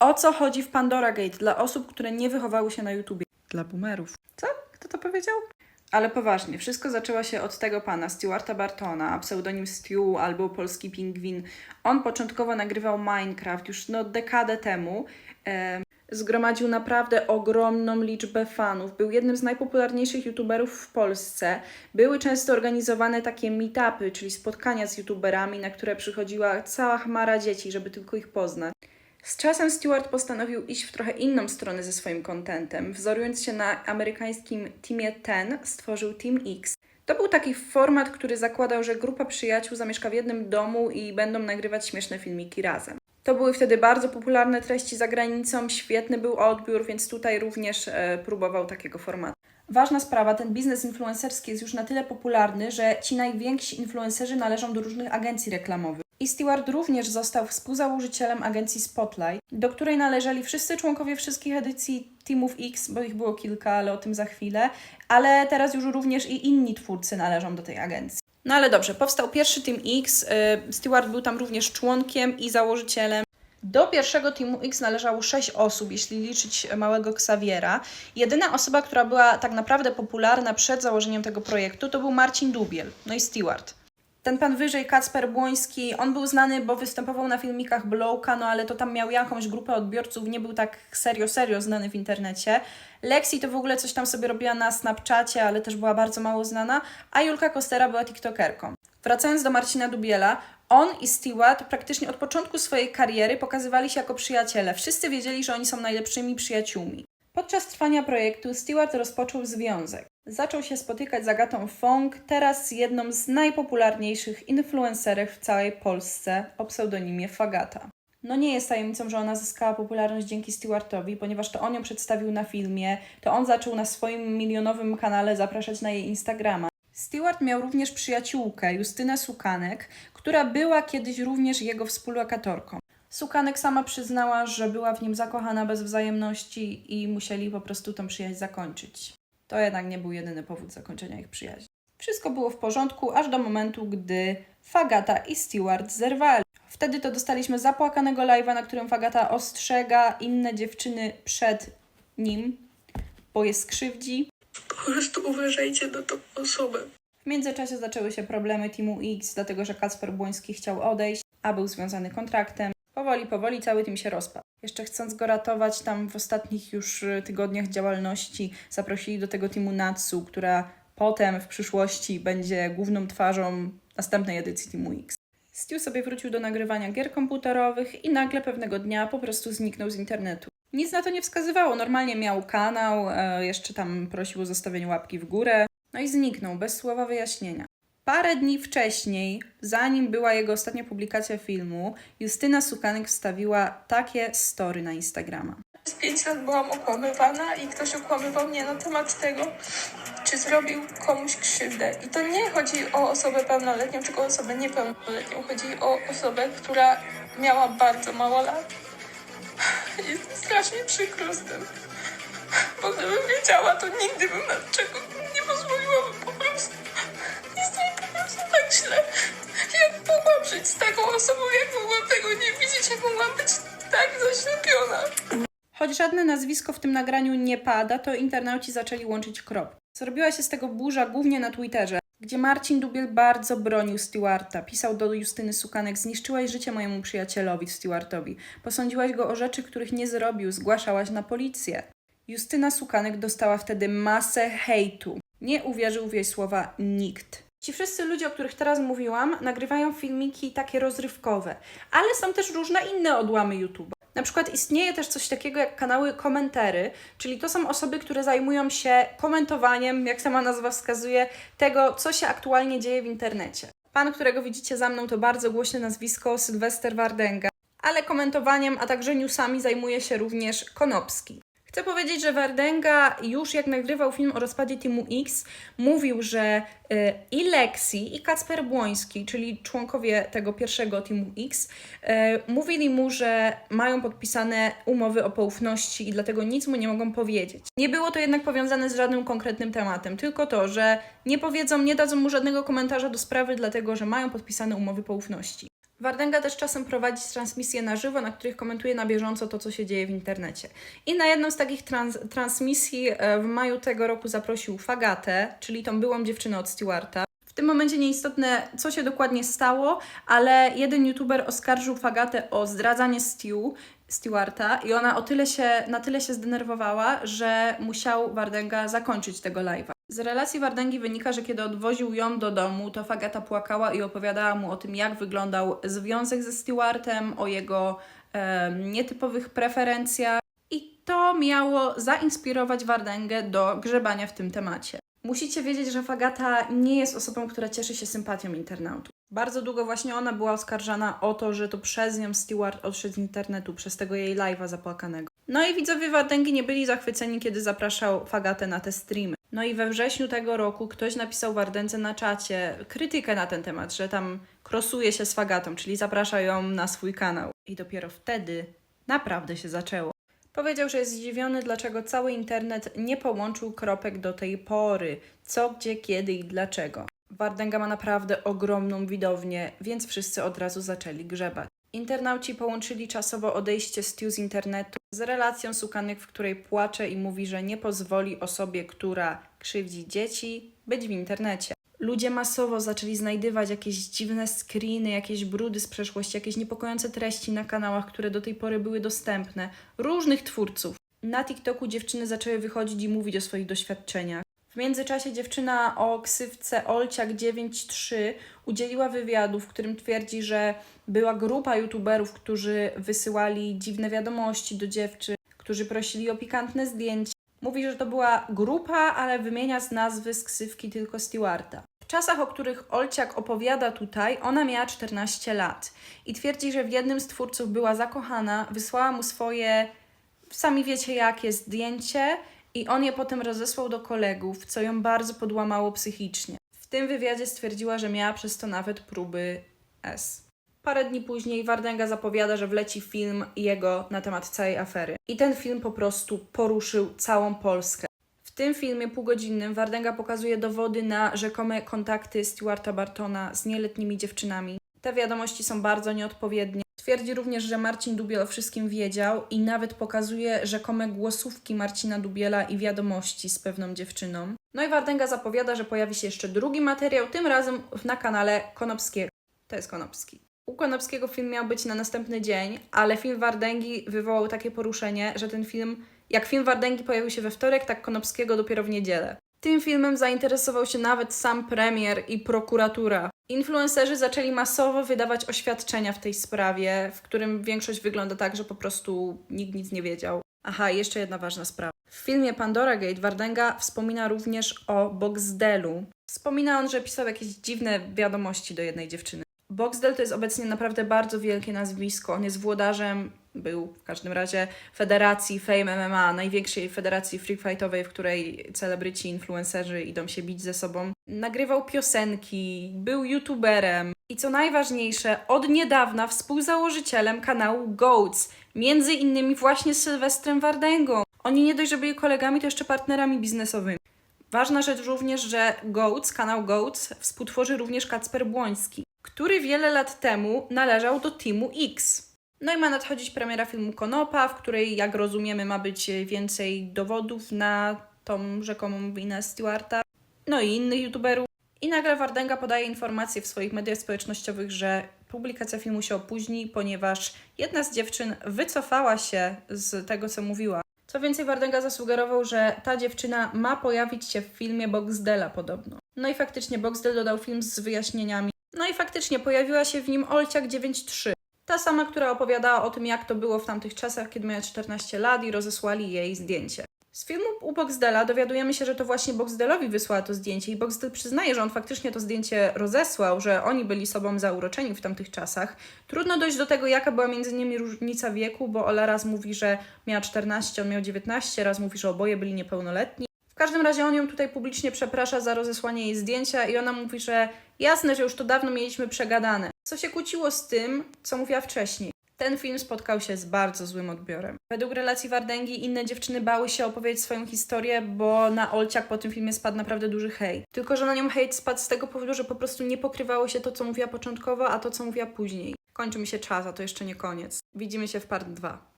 O co chodzi w Pandora Gate dla osób, które nie wychowały się na YouTubie? Dla boomerów. Co? Kto to powiedział? Ale poważnie, wszystko zaczęło się od tego pana, Stewarta Bartona, pseudonim Stu albo Polski Pingwin. On początkowo nagrywał Minecraft już no dekadę temu. Em, zgromadził naprawdę ogromną liczbę fanów. Był jednym z najpopularniejszych youtuberów w Polsce. Były często organizowane takie meetupy, czyli spotkania z youtuberami, na które przychodziła cała chmara dzieci, żeby tylko ich poznać. Z czasem Stewart postanowił iść w trochę inną stronę ze swoim kontentem. Wzorując się na amerykańskim Teamie 10, stworzył Team X. To był taki format, który zakładał, że grupa przyjaciół zamieszka w jednym domu i będą nagrywać śmieszne filmiki razem. To były wtedy bardzo popularne treści za granicą, świetny był odbiór, więc tutaj również e, próbował takiego formatu. Ważna sprawa, ten biznes influencerski jest już na tyle popularny, że ci najwięksi influencerzy należą do różnych agencji reklamowych. I Stewart również został współzałożycielem agencji Spotlight, do której należeli wszyscy członkowie wszystkich edycji Teamów X, bo ich było kilka, ale o tym za chwilę, ale teraz już również i inni twórcy należą do tej agencji. No ale dobrze, powstał pierwszy Team X, y, Stewart był tam również członkiem i założycielem. Do pierwszego Teamu X należało 6 osób, jeśli liczyć małego Xaviera. Jedyna osoba, która była tak naprawdę popularna przed założeniem tego projektu, to był Marcin Dubiel, no i Stewart. Ten pan wyżej, Kacper Błoński, on był znany, bo występował na filmikach Blowka, no ale to tam miał jakąś grupę odbiorców, nie był tak serio, serio znany w internecie. Lexi to w ogóle coś tam sobie robiła na Snapchacie, ale też była bardzo mało znana, a Julka Kostera była tiktokerką. Wracając do Marcina Dubiela, on i Stewart praktycznie od początku swojej kariery pokazywali się jako przyjaciele. Wszyscy wiedzieli, że oni są najlepszymi przyjaciółmi. Podczas trwania projektu Stewart rozpoczął związek. Zaczął się spotykać z Agatą Fong, teraz jedną z najpopularniejszych influencerek w całej Polsce o pseudonimie Fagata. No nie jest tajemnicą, że ona zyskała popularność dzięki Stewartowi, ponieważ to on ją przedstawił na filmie, to on zaczął na swoim milionowym kanale zapraszać na jej Instagrama. Stewart miał również przyjaciółkę, Justynę Sukanek, która była kiedyś również jego współlokatorką. Sukanek sama przyznała, że była w nim zakochana bez wzajemności i musieli po prostu tą przyjaźń zakończyć. To jednak nie był jedyny powód zakończenia ich przyjaźni. Wszystko było w porządku, aż do momentu, gdy Fagata i Stewart zerwali. Wtedy to dostaliśmy zapłakanego live'a, na którym Fagata ostrzega inne dziewczyny przed nim, bo je skrzywdzi. Po prostu uważajcie na tą osobę. W międzyczasie zaczęły się problemy Teamu X, dlatego że Kacper Błoński chciał odejść, a był związany kontraktem. Powoli, powoli cały team się rozpadł. Jeszcze chcąc go ratować, tam w ostatnich już y, tygodniach działalności zaprosili do tego teamu Natsu, która potem w przyszłości będzie główną twarzą następnej edycji Teamu X. Stu sobie wrócił do nagrywania gier komputerowych i nagle pewnego dnia po prostu zniknął z internetu. Nic na to nie wskazywało. Normalnie miał kanał, e, jeszcze tam prosił o zostawienie łapki w górę. No i zniknął, bez słowa wyjaśnienia. Parę dni wcześniej, zanim była jego ostatnia publikacja filmu, Justyna Sukanek wstawiła takie story na Instagrama. Z pięć lat byłam okłamywana i ktoś okłamywał mnie na temat tego, czy zrobił komuś krzywdę. I to nie chodzi o osobę pełnoletnią, tylko o osobę niepełnoletnią. Chodzi o osobę, która miała bardzo mało lat. Jest mi strasznie przykro z tym. Bo gdybym wiedziała, to nigdy bym na czego mogłam żyć z taką osobą, jak mogłam tego nie widzieć, jak mogłam być tak zaślepiona. Choć żadne nazwisko w tym nagraniu nie pada, to internauci zaczęli łączyć krop. Zrobiła się z tego burza głównie na Twitterze, gdzie Marcin Dubiel bardzo bronił Stewarta. Pisał do Justyny Sukanek, zniszczyłaś życie mojemu przyjacielowi Stewartowi. Posądziłaś go o rzeczy, których nie zrobił, zgłaszałaś na policję. Justyna Sukanek dostała wtedy masę hejtu. Nie uwierzył w jej słowa nikt. Ci wszyscy ludzie, o których teraz mówiłam, nagrywają filmiki takie rozrywkowe, ale są też różne inne odłamy YouTube. Na przykład istnieje też coś takiego jak kanały komentary, czyli to są osoby, które zajmują się komentowaniem, jak sama nazwa wskazuje, tego, co się aktualnie dzieje w internecie. Pan, którego widzicie za mną, to bardzo głośne nazwisko Sylwester Wardenga, ale komentowaniem, a także newsami zajmuje się również Konopski. Chcę powiedzieć, że Wardenga już jak nagrywał film o rozpadzie Teamu X, mówił, że y, i Lexi, i Kacper Błoński, czyli członkowie tego pierwszego Teamu X, y, mówili mu, że mają podpisane umowy o poufności i dlatego nic mu nie mogą powiedzieć. Nie było to jednak powiązane z żadnym konkretnym tematem, tylko to, że nie powiedzą, nie dadzą mu żadnego komentarza do sprawy, dlatego że mają podpisane umowy poufności. Wardęga też czasem prowadzi transmisje na żywo, na których komentuje na bieżąco to, co się dzieje w internecie. I na jedną z takich trans transmisji e, w maju tego roku zaprosił Fagatę, czyli tą byłą dziewczynę od Stewarta. W tym momencie nieistotne, co się dokładnie stało, ale jeden youtuber oskarżył Fagatę o zdradzanie Stew, Stewarta i ona o tyle się, na tyle się zdenerwowała, że musiał Wardęga zakończyć tego live'a. Z relacji Wardęgi wynika, że kiedy odwoził ją do domu, to Fagata płakała i opowiadała mu o tym, jak wyglądał związek ze Stewartem, o jego em, nietypowych preferencjach. I to miało zainspirować Wardęgę do grzebania w tym temacie. Musicie wiedzieć, że Fagata nie jest osobą, która cieszy się sympatią internautów. Bardzo długo właśnie ona była oskarżana o to, że to przez nią Stewart odszedł z internetu, przez tego jej live'a zapłakanego. No i widzowie Wardęgi nie byli zachwyceni, kiedy zapraszał Fagatę na te streamy. No i we wrześniu tego roku ktoś napisał Wardędze na czacie krytykę na ten temat, że tam krosuje się z Fagatą, czyli zaprasza ją na swój kanał. I dopiero wtedy naprawdę się zaczęło. Powiedział, że jest zdziwiony, dlaczego cały internet nie połączył kropek do tej pory. Co, gdzie, kiedy i dlaczego. Wardęga ma naprawdę ogromną widownię, więc wszyscy od razu zaczęli grzebać. Internauci połączyli czasowo odejście Stu z internetu z relacją Sukanek, w której płacze i mówi, że nie pozwoli osobie, która krzywdzi dzieci, być w internecie. Ludzie masowo zaczęli znajdywać jakieś dziwne screeny, jakieś brudy z przeszłości, jakieś niepokojące treści na kanałach, które do tej pory były dostępne. Różnych twórców. Na TikToku dziewczyny zaczęły wychodzić i mówić o swoich doświadczeniach. W międzyczasie dziewczyna o ksywce Olciak93 udzieliła wywiadu, w którym twierdzi, że była grupa youtuberów, którzy wysyłali dziwne wiadomości do dziewczyn, którzy prosili o pikantne zdjęcia. Mówi, że to była grupa, ale wymienia z nazwy z ksywki tylko Stewarta. W czasach, o których Olciak opowiada tutaj, ona miała 14 lat i twierdzi, że w jednym z twórców była zakochana, wysłała mu swoje, sami wiecie jakie, zdjęcie i on je potem rozesłał do kolegów, co ją bardzo podłamało psychicznie. W tym wywiadzie stwierdziła, że miała przez to nawet próby S. Parę dni później Wardęga zapowiada, że wleci film jego na temat całej afery. I ten film po prostu poruszył całą Polskę. W tym filmie półgodzinnym Wardęga pokazuje dowody na rzekome kontakty Stewarta Bartona z nieletnimi dziewczynami. Te wiadomości są bardzo nieodpowiednie. Twierdzi również, że Marcin Dubiel o wszystkim wiedział i nawet pokazuje rzekome głosówki Marcina Dubiela i wiadomości z pewną dziewczyną. No i Wardęga zapowiada, że pojawi się jeszcze drugi materiał, tym razem na kanale Konopskiego. To jest Konopski. U Konopskiego film miał być na następny dzień, ale film Wardęgi wywołał takie poruszenie, że ten film, jak film Wardęgi pojawił się we wtorek, tak Konopskiego dopiero w niedzielę. Tym filmem zainteresował się nawet sam premier i prokuratura. Influencerzy zaczęli masowo wydawać oświadczenia w tej sprawie, w którym większość wygląda tak, że po prostu nikt nic nie wiedział. Aha, jeszcze jedna ważna sprawa. W filmie Pandora Gate Wardęga wspomina również o Boxdelu. Wspomina on, że pisał jakieś dziwne wiadomości do jednej dziewczyny. Boxdel to jest obecnie naprawdę bardzo wielkie nazwisko. On jest włodarzem, był w każdym razie, federacji Fame MMA, największej federacji free fightowej, w której celebryci, influencerzy idą się bić ze sobą. Nagrywał piosenki, był youtuberem i co najważniejsze, od niedawna współzałożycielem kanału Goats, między innymi właśnie z Sylwestrem Wardęgą. Oni nie dość, że byli kolegami, to jeszcze partnerami biznesowymi. Ważna rzecz również, że Goats, kanał Goats, współtworzy również Kacper Błoński, który wiele lat temu należał do Teamu X. No i ma nadchodzić premiera filmu Konopa, w której, jak rozumiemy, ma być więcej dowodów na tą rzekomą winę Stewarta, no i innych youtuberów. I nagle Wardęga podaje informację w swoich mediach społecznościowych, że publikacja filmu się opóźni, ponieważ jedna z dziewczyn wycofała się z tego, co mówiła. Co więcej, Wardęga zasugerował, że ta dziewczyna ma pojawić się w filmie Boxdela podobno. No i faktycznie Boxdel dodał film z wyjaśnieniami. No i faktycznie pojawiła się w nim Olciak 93. Ta sama, która opowiadała o tym, jak to było w tamtych czasach, kiedy miała 14 lat i rozesłali jej zdjęcie. Z filmu u Boxdela dowiadujemy się, że to właśnie Boxdelowi wysłała to zdjęcie i Boxdel przyznaje, że on faktycznie to zdjęcie rozesłał, że oni byli sobą zauroczeni w tamtych czasach. Trudno dojść do tego, jaka była między nimi różnica wieku, bo Ola raz mówi, że miała 14, on miał 19, raz mówi, że oboje byli niepełnoletni. W każdym razie on ją tutaj publicznie przeprasza za rozesłanie jej zdjęcia i ona mówi, że jasne, że już to dawno mieliśmy przegadane. Co się kłóciło z tym, co mówiła wcześniej. Ten film spotkał się z bardzo złym odbiorem. Według relacji Wardęgi inne dziewczyny bały się opowiedzieć swoją historię, bo na Olciak po tym filmie spadł naprawdę duży hejt. Tylko, że na nią hejt spadł z tego powodu, że po prostu nie pokrywało się to, co mówiła początkowo, a to, co mówiła później. Kończy mi się czas, a to jeszcze nie koniec. Widzimy się w part 2.